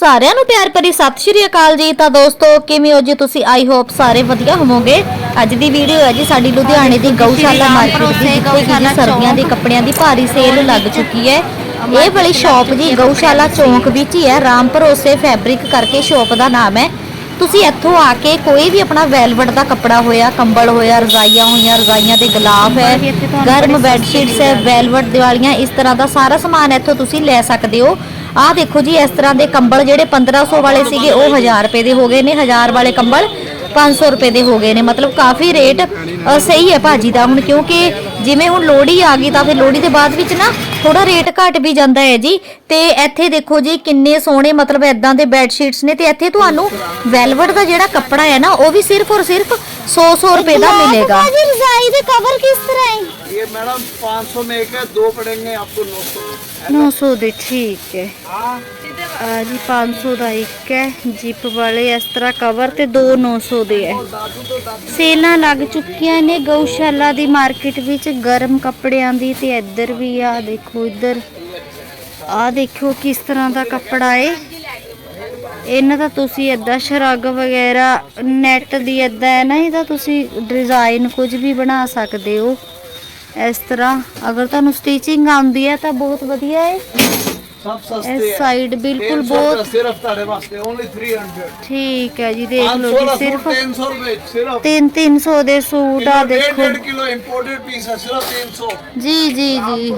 ਸਾਰਿਆਂ ਨੂੰ ਪਿਆਰ ਭਰੀ ਸਤਿ ਸ਼੍ਰੀ ਅਕਾਲ ਜੀ। ਤਾਂ ਦੋਸਤੋ ਕਿਵੇਂ ਹੋ ਜੀ ਤੁਸੀਂ? ਆਈ ਹੋਪ ਸਾਰੇ ਵਧੀਆ ਹੋਵੋਗੇ। ਅੱਜ ਦੀ ਵੀਡੀਓ ਹੈ ਜੀ ਸਾਡੀ ਲੁਧਿਆਣੇ ਦੀ ਗਊਸ਼ਾਲਾ ਮਾਰਕੀਟ ਦੀ ਜਿੱਥੇ ਕਿ ਸਰਦੀਆਂ ਦੇ ਕੱਪੜਿਆਂ ਦੀ ਭਾਰੀ ਸੇਲ ਲੱਗ ਚੁੱਕੀ ਹੈ। ਇਹ ਵਾਲੀ ਸ਼ਾਪ ਜੀ ਗਊਸ਼ਾਲਾ ਚੌਂਕ ਵਿੱਚ ਹੀ ਹੈ। ਰਾਮ ਭਰੋਸੇ ਫੈਬਰਿਕ ਕਰਕੇ ਸ਼ਾਪ ਦਾ ਨਾਮ ਹੈ। ਤੁਸੀਂ ਇੱਥੋਂ ਆ ਕੇ ਕੋਈ ਵੀ ਆਪਣਾ ਵੈਲਵਟ ਦਾ ਕੱਪੜਾ ਹੋਇਆ ਕੰਬਲ ਹੋਇਆ ਰਜ਼ਾਈਆਂ ਹੋਈਆਂ ਰਜ਼ਾਈਆਂ ਦੇ ਗਲਾਫ ਹੈ ਗਰਮ ਬੈੱਡ ਸ਼ੀਟਸ ਹੈ ਵੈਲਵਟ ਦਿਵਾਲੀਆਂ ਇਸ ਤਰ੍ਹਾਂ ਦਾ ਸਾਰਾ ਸਮਾਨ ਇੱਥੋਂ ਤੁਸੀਂ ਲੈ ਸਕਦੇ ਹੋ। ਆਹ ਦੇਖੋ ਜੀ ਇਸ ਤਰ੍ਹਾਂ ਦੇ ਕੰਬਲ ਜਿਹੜੇ 1500 ਵਾਲੇ ਸੀਗੇ ਉਹ 1000 ਰੁਪਏ ਦੇ ਹੋ ਗਏ ਨੇ 1000 ਵਾਲੇ ਕੰਬਲ। 500 ਰੁਪਏ ਦੇ ਹੋ ਗਏ ਨੇ। ਮਤਲਬ ਕਾਫੀ ਰੇਟ ਅ, ਸਹੀ ਹੈ ਭਾਜੀ ਦਾ। ਹੁਣ ਕਿਉਂਕਿ ਜਿਵੇਂ ਹੁਣ ਲੋਹੜੀ ਆ ਗਈ ਤਾਂ ਫਿਰ ਲੋਹੜੀ ਦੇ ਬਾਅਦ ਵਿੱਚ ਨਾ ਥੋੜਾ ਰੇਟ ਘਟ ਵੀ ਜਾਂਦਾ ਹੈ ਜੀ। ਤੇ ਇੱਥੇ ਦੇਖੋ ਜੀ ਕਿੰਨੇ ਸੋਹਣੇ ਮਤਲਬ ਐਦਾਂ ਦੇ ਬੈੱਡ ਸ਼ੀਟਸ ਨੇ। ਤੇ ਇੱਥੇ ਤੁਹਾਨੂੰ ਵੈਲਵਟ ਦਾ ਜਿਹੜਾ ਕੱਪੜਾ ਹੈ ਨਾ ਉਹ ਵੀ ਸਿਰਫ ਔਰ ਸਿਰਫ 100 100 ਰੁਪਏ ਦਾ ਮਿਲੇਗਾ। ਭਾਜੀ ਰਜ਼ਾਈ ਦੇ ਕਵਰ ਕਿਸ ਤਰ੍ਹਾਂ ਹੈ? ये मैडम 500 में एक है दो पड़ेंगे आपको 900 900 ਦੇ ਠੀਕ ਹੈ ਆ ਜੀ 500 ਦਾ ਇੱਕ ਹੈ ਜਿਪ ਵਾਲੇ ਇਸ ਤਰ੍ਹਾਂ ਕਵਰ ਤੇ ਦੋ 900 ਦੇ ਹੈ ਸੇਲਾਂ ਲੱਗ ਚੁੱਕੀਆਂ ਨੇ ਗਊਸ਼ਾਲਾ ਦੀ ਮਾਰਕੀਟ ਵਿੱਚ ਗਰਮ ਕੱਪੜਿਆਂ ਦੀ ਤੇ ਇੱਧਰ ਵੀ ਆ ਦੇਖੋ ਇੱਧਰ ਆ ਦੇਖੋ ਕਿਸ ਤਰ੍ਹਾਂ ਦਾ ਕੱਪੜਾ ਏ ਇਹਨਾਂ ਦਾ ਤੁਸੀਂ ਏਦਾਂ ਸ਼ਰਗ ਵਗੈਰਾ ਨੈਟ ਦੀ ਏਦਾਂ ਹੈ ਨਾ ਇਹਦਾ ਤੁਸੀਂ ਡਿਜ਼ਾਈਨ ਕੁਝ ਵੀ ਬਣਾ ਸਕਦੇ ਹੋ ਇਸ ਤਰ੍ਹਾਂ ਅਗਰ ਤੁਹਾਨੂੰ ਸਟੀਚਿੰਗ ਆਉਂਦੀ ਹੈ ਤਾਂ ਬਹੁਤ ਵਧੀਆ ਹੈ। ਇਸ ਸਾਈਡ ਬਿਲਕੁਲ ਬਹੁਤ ਸਿਰਫ ਤੁਹਾਡੇ ਵਾਸਤੇ ਓਨਲੀ 300 ਠੀਕ ਹੈ ਜੀ ਦੇਖ ਲਓ ਜੀ ਸਿਰਫ 300 ਰੁਪਏ ਸਿਰਫ। 3-300 ਦੇ ਸੂਟ ਆ ਦੇਖੋ। 1.5 ਕਿਲੋ ਇੰਪੋਰਟਡ ਪੀਸ ਹੈ ਸਿਰਫ 300 ਜੀ ਜੀ ਜੀ।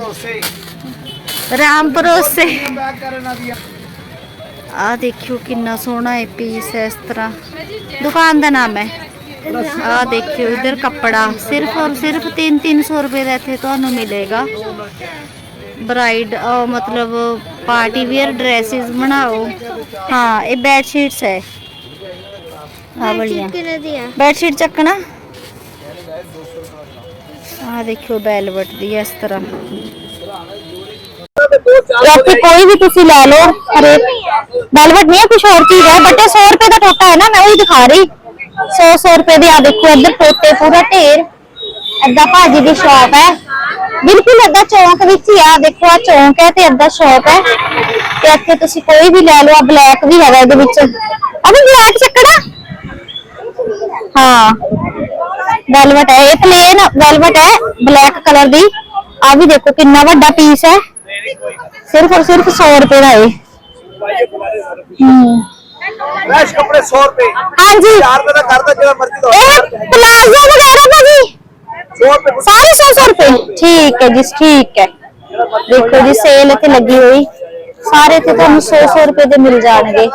ਰਾਮਪੁਰੋ ਸੇ ਆ ਦੇਖਿਓ ਕਿੰਨਾ ਸੋਹਣਾ ਇਹ ਪੀਸ ਹੈ ਇਸ ਤਰ੍ਹਾਂ। ਦੁਕਾਨ ਦਾ ਨਾਮ ਹੈ। ਆ ਦੇਖਿਓ ਇਧਰ ਕੱਪੜਾ ਸਿਰਫ ਔਰ ਸਿਰਫ 3 300 ਰੁਪਏ ਦਾ ਇੱਥੇ ਤੁਹਾਨੂੰ ਮਿਲੇਗਾ। ਬ੍ਰਾਈਡ ਮਤਲਬ ਪਾਰਟੀ ਵੇਅਰ ਡਰੈਸਿਸ ਬਣਾਓ। ਹਾਂ ਇਹ ਬੈੱਡ ਸ਼ੀਟਸ ਹੈ। ਆ ਹੈ ਬੈੱਡ ਸ਼ੀਟ ਚੱਕਣਾ? ਆ ਦੇਖਿਓ ਵੈਲਵਟ ਦੀ ਇਸ ਤਰ੍ਹਾਂ। ਇੱਥੇ ਕੋਈ ਵੀ ਤੁਸੀਂ ਲੈ ਲਓ। ਹਰੇਕ ਵੈਲਵਟ ਨਹੀਂ ਹੈ ਕੁਝ ਹੋਰ ਚੀਜ਼ ਹੈ ਬਟ ਇਹ 100 ਰੁਪਏ ਦਾ ਟੋਟਾ ਹੈ ਨਾ ਮੈਂ ਉਹੀ ਦਿਖਾ ਰਹੀ। 100 100 ਰੁਪਏ ਦੇ ਆ ਦੇਖੋ ਇੱਧਰ ਟੋਟੇ ਪੂਰਾ ਢੇਰ। ਏਦਾਂ ਭਾਜੀ ਦੀ ਸ਼ਾਪ ਹੈ। ਬਿਲਕੁਲ ਏਦਾਂ ਚੌਂਕ ਵਿੱਚ ਹੀ ਆ। ਦੇਖੋ ਆ ਚੌਂਕ ਹੈ ਤੇ ਏਦਾਂ ਸ਼ਾਪ ਹੈ। ਤੇ ਇੱਥੇ ਤੁਸੀਂ ਕੋਈ ਵੀ ਲੈ ਲਓ ਆ ਬਲੈਕ ਵੀ ਹੈਗਾ ਇਹਦੇ ਵਿੱਚ। ਅਬੇ ਬਲੈਕ ਚੱਕਣਾ? ਹਾਂ। ਵੈਲਵਟ ਹੈ, ਇਹ ਪਲੇਨ ਵੈਲਵਟ ਹੈ ਬਲੈਕ ਕਲਰ ਦੀ। ਆ ਵੀ ਦੇਖੋ ਕਿੰਨਾ ਵੱਡਾ ਪੀਸ ਹੈ। ਸਿਰਫ ਔਰ ਸਿਰਫ 100 ਰੁਪਏ ਦਾ ਹੈ ਹੂੰ। ਫਰੈਸ਼ ਕੱਪੜੇ 100 ਰੁਪਏ। ਹਾਂਜੀ। 4 ਰੁਪਏ ਦਾ ਕਰਦਾ ਜਿਹੜਾ ਮਰਜ਼ੀ ਦਾ ਇਹ ਪਲਾਜ਼ੋ ਵਗੈਰਾ ਦਾ ਜੀ 100 ਰੁਪਏ ਸਾਰੇ 100 ਰੁਪਏ। ਠੀਕ ਹੈ ਜੀ ਠੀਕ ਹੈ। ਦੇਖੋ ਜੀ ਸੇਲ ਇੱਥੇ ਲੱਗੀ ਹੋਈ। ਸਾਰੇ ਇੱਥੇ ਤੁਹਾਨੂੰ 100 ਰੁਪਏ ਦੇ ਮਿਲ ਜਾਣਗੇ।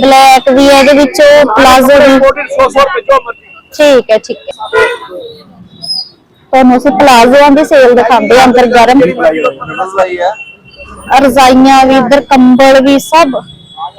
ਬਲੈਕ ਵੀ ਹੈ ਇਹਦੇ ਵਿੱਚ ਪਲਾਜ਼ੋ ਵੀ। ਠੀਕ ਹੈ ਠੀਕ ਹੈ। ਤੁਹਾਨੂੰ ਅਸੀਂ ਪਲਾਜ਼ੋਆਂ ਦੀ ਸੇਲ ਦਿਖਾਉਂਦੇ ਅੰਦਰ ਗਰਮ। ਰਜ਼ਾਈਆਂ ਵੀ ਇੱਧਰ ਕੰਬਲ ਵੀ ਸਭ।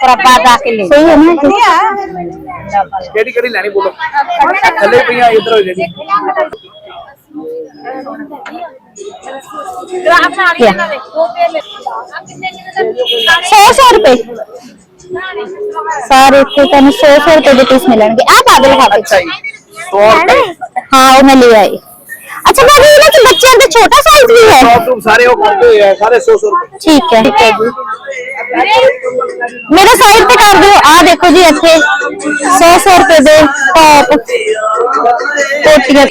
berapa dah ini. Ya. Jadi kini nani bulu. Kalau punya itu. Seratus ribu. Seratus ribu. अच्छा मैं ये ना कि बच्चे अंदर छोटा साइज भी है टॉप टॉप सारे वो करते हुए हैं सारे 100 सौ रुपए ठीक है ठीक है जी मेरे साइड पे कर दो आ देखो जी अच्छे 100 सौ रुपए दे टॉप कोटिया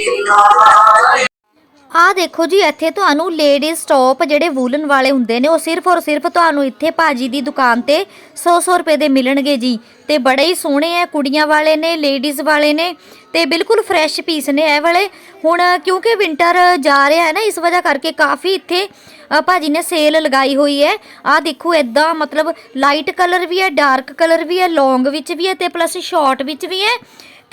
ਆ ਦੇਖੋ ਜੀ ਇੱਥੇ ਤੁਹਾਨੂੰ ਲੇਡੀਜ਼ ਟੌਪ ਜਿਹੜੇ ਵੂਲਨ ਵਾਲੇ ਹੁੰਦੇ ਨੇ ਉਹ ਸਿਰਫ ਔਰ ਸਿਰਫ ਤੁਹਾਨੂੰ ਇੱਥੇ ਭਾਜੀ ਦੀ ਦੁਕਾਨ ਤੇ 100-100 ਰੁਪਏ ਦੇ ਮਿਲਣਗੇ ਜੀ। ਤੇ ਬੜੇ ਹੀ ਸੋਹਣੇ ਆ ਕੁੜੀਆਂ ਵਾਲੇ ਨੇ ਲੇਡੀਜ਼ ਵਾਲੇ ਨੇ ਤੇ ਬਿਲਕੁਲ ਫਰੈਸ਼ ਪੀਸ ਨੇ ਇਹ ਵਾਲੇ। ਹੁਣ ਕਿਉਂਕਿ ਵਿੰਟਰ ਜਾ ਰਿਹਾ ਹੈ ਨਾ ਇਸ ਵਜ੍ਹਾ ਕਰਕੇ ਕਾਫੀ ਇੱਥੇ ਅ, ਭਾਜੀ ਨੇ ਸੇਲ ਲਗਾਈ ਹੋਈ ਹੈ ਆ ਦੇਖੋ ਇਦਾਂ ਮਤਲਬ ਲਾਈਟ ਕਲਰ ਵੀ ਹੈ ਡਾਰਕ ਕਲਰ ਵੀ ਹੈ ਲੌਂਗ ਵਿੱਚ ਵੀ ਹੈ ਤੇ ਪਲੱਸ ਸ਼ਾਰਟ ਵਿੱਚ ਵੀ ਹੈ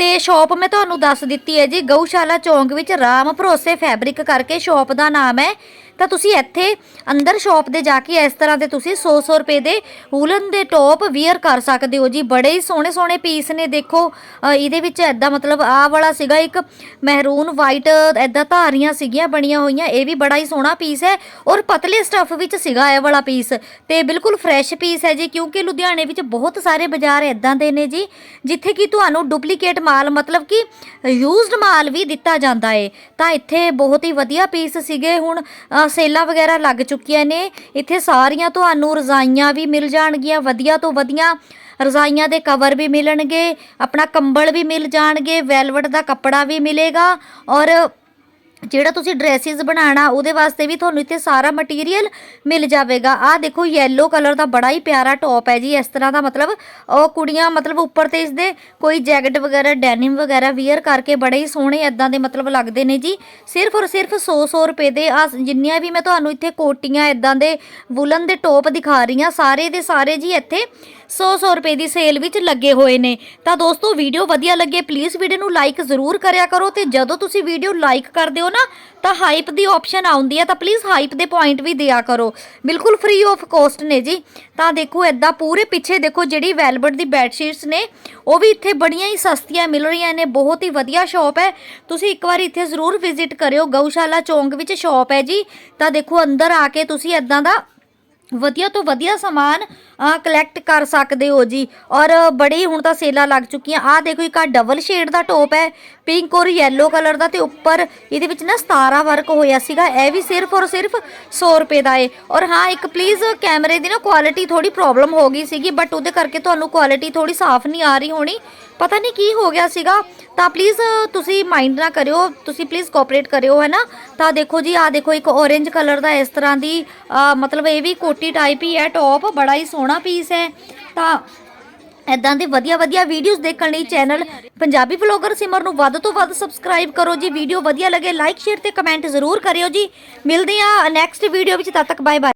ਤੇ ਸ਼ਾਪ ਮੈਂ ਤੁਹਾਨੂੰ ਦੱਸ ਦਿੱਤੀ ਹੈ ਜੀ, ਗਊਸ਼ਾਲਾ ਚੌਂਕ ਵਿੱਚ ਰਾਮ ਭਰੋਸੇ ਫੈਬਰਿਕ ਕਰਕੇ ਸ਼ਾਪ ਦਾ ਨਾਮ ਹੈ। ਤਾਂ ਤੁਸੀਂ ਇੱਥੇ ਅੰਦਰ ਸ਼ਾਪ ਦੇ ਜਾ ਕੇ ਇਸ ਤਰ੍ਹਾਂ ਦੇ ਤੁਸੀਂ 100-100 ਰੁਪਏ ਦੇ ਵੂਲਨ ਦੇ ਟੌਪ ਵੀਅਰ ਕਰ ਸਕਦੇ ਹੋ ਜੀ। ਬੜੇ ਹੀ ਸੋਹਣੇ ਸੋਹਣੇ ਪੀਸ ਨੇ, ਦੇਖੋ। ਇਹਦੇ ਵਿੱਚ ਐਦਾਂ ਮਤਲਬ ਆਹ ਵਾਲਾ ਸੀਗਾ ਇੱਕ ਮਹਿਰੂਨ ਵਾਈਟ ਐਦਾਂ ਧਾਰੀਆਂ ਸੀਗੀਆਂ ਬਣੀਆਂ ਹੋਈਆਂ। ਇਹ ਵੀ ਬੜਾ ਹੀ ਸੋਹਣਾ ਪੀਸ ਹੈ ਔਰ ਪਤਲੇ ਸਟੱਫ ਵਿੱਚ ਸੀਗਾ ਇਹ ਵਾਲਾ ਪੀਸ। ਤੇ ਬਿਲਕੁਲ ਫਰੈਸ਼ ਪੀਸ ਹੈ ਜੀ, ਕਿਉਂਕਿ ਲੁਧਿਆਣੇ ਵਿੱਚ ਬਹੁਤ ਸਾਰੇ ਬਾਜ਼ਾਰ ਐਦਾਂ ਦੇ ਨੇ ਜੀ, ਜਿੱਥੇ ਕਿ ਤੁਹਾਨੂੰ ਡੁਪਲੀਕੇਟ ਮਾਲ ਮਤਲਬ ਕਿ ਯੂਜ਼ਡ ਮਾਲ ਵੀ ਦਿੱਤਾ ਜਾਂਦਾ ਏ। ਤਾਂ ਇੱਥੇ ਬਹੁਤ ਹੀ ਵਧੀਆ ਪੀਸ ਸੀਗੇ ਹੁਣ। ਸੇਲਾਂ ਵਗੈਰਾ ਲੱਗ ਚੁੱਕੀਆਂ ਨੇ। ਇੱਥੇ ਸਾਰੀਆਂ ਤੁਹਾਨੂੰ ਰਜ਼ਾਈਆਂ ਵੀ ਮਿਲ ਜਾਣਗੀਆਂ। ਵਧੀਆ ਤੋਂ ਵਧੀਆ ਰਜ਼ਾਈਆਂ ਦੇ ਕਵਰ ਵੀ ਮਿਲਣਗੇ, ਆਪਣਾ ਕੰਬਲ ਵੀ ਮਿਲ ਜਾਣਗੇ, ਵੈਲਵਟ ਦਾ ਕੱਪੜਾ ਵੀ ਮਿਲੇਗਾ ਔਰ ਜਿਹੜਾ ਤੁਸੀਂ ਡਰੈਸਿਸ ਬਣਾਉਣਾ, ਉਹਦੇ ਵਾਸਤੇ ਵੀ ਤੁਹਾਨੂੰ ਇੱਥੇ ਸਾਰਾ ਮਟੀਰੀਅਲ ਮਿਲ ਜਾਵੇਗਾ। ਆਹ ਦੇਖੋ ਯੈਲੋ ਕਲਰ ਦਾ ਬੜਾ ਹੀ ਪਿਆਰਾ ਟੌਪ ਹੈ ਜੀ। ਇਸ ਤਰ੍ਹਾਂ ਦਾ ਮਤਲਬ ਉਹ ਕੁੜੀਆਂ ਮਤਲਬ ਉੱਪਰ ਤੇ ਇਸਦੇ ਕੋਈ ਜੈਕਟ ਵਗੈਰਾ ਡੈਨਿਮ ਵਗੈਰਾ ਵੀਅਰ ਕਰਕੇ ਬੜੇ ਹੀ ਸੋਹਣੇ ਐਦਾਂ ਦੇ ਮਤਲਬ ਲੱਗਦੇ ਨੇ ਜੀ। ਸਿਰਫ ਔਰ ਸਿਰਫ 100-100 ਰੁਪਏ ਦੇ ਆ ਜਿੰਨੀਆਂ ਵੀ ਮੈਂ ਤੁਹਾਨੂੰ ਇੱਥੇ ਕੋਟੀਆਂ ਐਦਾਂ ਦੇ ਵੂਲਨ ਦੇ ਟੌਪ ਦਿਖਾ ਰਹੀ ਹਾਂ, ਸਾਰੇ ਦੇ ਸਾਰੇ ਜੀ ਇੱਥੇ 100-100 ਰੁਪਏ ਦੀ ਸੇਲ ਵਿੱਚ ਲੱਗੇ ਹੋਏ ਨੇ। ਤਾਂ ਦੋਸਤੋ ਵੀਡੀਓ ਵਧੀਆ ਲੱਗੇ ਪਲੀਜ਼ ਵੀਡੀਓ ਨੂੰ ਲਾਈਕ ਜ਼ਰੂਰ ਕਰਿਆ ਕਰੋ ਤੇ ਜਦੋਂ ਤੁਸੀਂ ਵੀਡੀਓ ਲਾਈਕ ਕਰਦੇ ਹੋ ਨਾ, ਤਾਂ ਹਾਈਪ ਦੀ ਆਪਸ਼ਨ ਆਉਂਦੀ ਹੈ ਤਾਂ ਪਲੀਜ਼ ਹਾਈਪ ਦੇ ਪੁਆਇੰਟ ਵੀ ਦਿਆ ਕਰੋ। ਬਿਲਕੁਲ ਫ੍ਰੀ ਆਫ ਕੋਸਟ ਨੇ ਜੀ। ਤਾਂ ਦੇਖੋ ਐਦਾਂ ਪੂਰੇ ਪਿੱਛੇ ਦੇਖੋ, ਜਿਹੜੀ ਵੈਲਵਟ ਦੀ ਬੈੱਡ ਸ਼ੀਟਸ ਨੇ, ਉਹ ਵੀ ਇੱਥੇ ਬੜੀਆਂ ਹੀ ਸਸਤੀਆਂ ਮਿਲ ਰਹੀਆਂ ਨੇ, ਬਹੁਤ ਹੀ ਵਧੀਆ ਸ਼ਾਪ ਹੈ। ਤੁਸੀਂ ਇੱਕ ਵਾਰ ਇੱਥੇ ਜ਼ਰੂਰ ਵਿਜ਼ਿਟ ਕਰਿਓ, ਗਊਸ਼ਾਲਾ ਚੌਂਕ ਵਿੱਚ ਸ਼ਾਪ ਹੈ ਜੀ। ਤਾਂ ਦੇਖੋ, ਅੰਦਰ ਆ ਕੇ ਤੁਸੀਂ ਐਦਾਂ ਦਾ ਵਧੀਆ ਤੋਂ ਵਧੀਆ ਸਮਾਨ ਕਲੈਕਟ ਕਰ ਸਕਦੇ ਹੋ ਜੀ। ਔਰ ਬੜੀ ਹੁਣ ਤਾਂ ਸੇਲਾਂ ਲੱਗ ਚੁੱਕੀਆਂ। ਆਹ ਦੇਖੋ, ਇੱਕ ਆ ਡਬਲ ਸ਼ੇਡ ਦਾ ਟੋਪ ਹੈ। ਪਿੰਕ ਔਰ ਯੈਲੋ ਕਲਰ ਦਾ ਤੇ ਉੱਪਰ ਇਹਦੇ ਵਿੱਚ ਨਾ ਸਤਾਰਾ ਵਰਕ ਹੋਇਆ ਸੀਗਾ। ਇਹ ਵੀ ਸਿਰਫ ਔਰ ਸਿਰਫ 100 ਰੁਪਏ ਦਾ ਏ। ਔਰ ਹਾਂ, ਇੱਕ ਪਲੀਜ਼ ਕੈਮਰੇ ਦੀ ਨਾ ਕੁਆਲਿਟੀ ਥੋੜੀ ਪ੍ਰੋਬਲਮ ਹੋ ਗਈ ਸੀਗੀ ਬਟ ਉਹਦੇ ਕਰਕੇ ਤੁਹਾਨੂੰ ਕੁਆਲਿਟੀ ਥੋੜੀ ਸਾਫ਼ ਨਹੀਂ ਆ ਰਹੀ ਹੋਣੀ। ਪਤਾ ਨਹੀਂ ਕੀ ਹੋ ਗਿਆ ਸੀਗਾ। ਤਾਂ ਪਲੀਜ਼ ਤੁਸੀਂ ਮਾਈਂਡ ਨਾ ਕਰਿਓ। ਤੁਸੀਂ ਪਲੀਜ਼ ਕੋਆਪਰੇਟ ਕਰਿਓ, ਹੈ ਨਾ? ਤਾਂ ਦੇਖੋ ਜੀ ਆ ਦੇਖੋ, ਇੱਕ orange ਕਲਰ ਦਾ ਇਸ ਤਰ੍ਹਾਂ ਦੀ ਮਤਲਬ ਇਹ ਵੀ ਕੋਟੀ ਟਾਈਪ ਹੀ ਹੈ ਟੌਪ ਬੜਾ ਹੀ ਸੋਹਣਾ ਪੀਸ ਹੈ। ਤਾਂ ਐਦਾਂ ਦੇ ਵਧੀਆ ਵਧੀਆ ਵੀਡੀਓਜ਼ ਦੇਖਣ ਲਈ ਚੈਨਲ ਪੰਜਾਬੀ ਵਲੌਗਰ ਸਿਮਰ ਨੂੰ ਵੱਧ ਤੋਂ ਵੱਧ ਸਬਸਕ੍ਰਾਈਬ ਕਰੋ ਜੀ। ਵੀਡੀਓ ਵਧੀਆ ਲੱਗੇ ਲਾਈਕ ਸ਼ੇਅਰ ਤੇ ਕਮੈਂਟ ਜ਼ਰੂਰ ਕਰਿਓ ਜੀ। ਮਿਲਦੇ ਹਾਂ ਨੈਕਸਟ ਵੀਡੀਓ ਵਿੱਚ, ਤਦ ਤੱਕ ਬਾਏ ਬਾਏ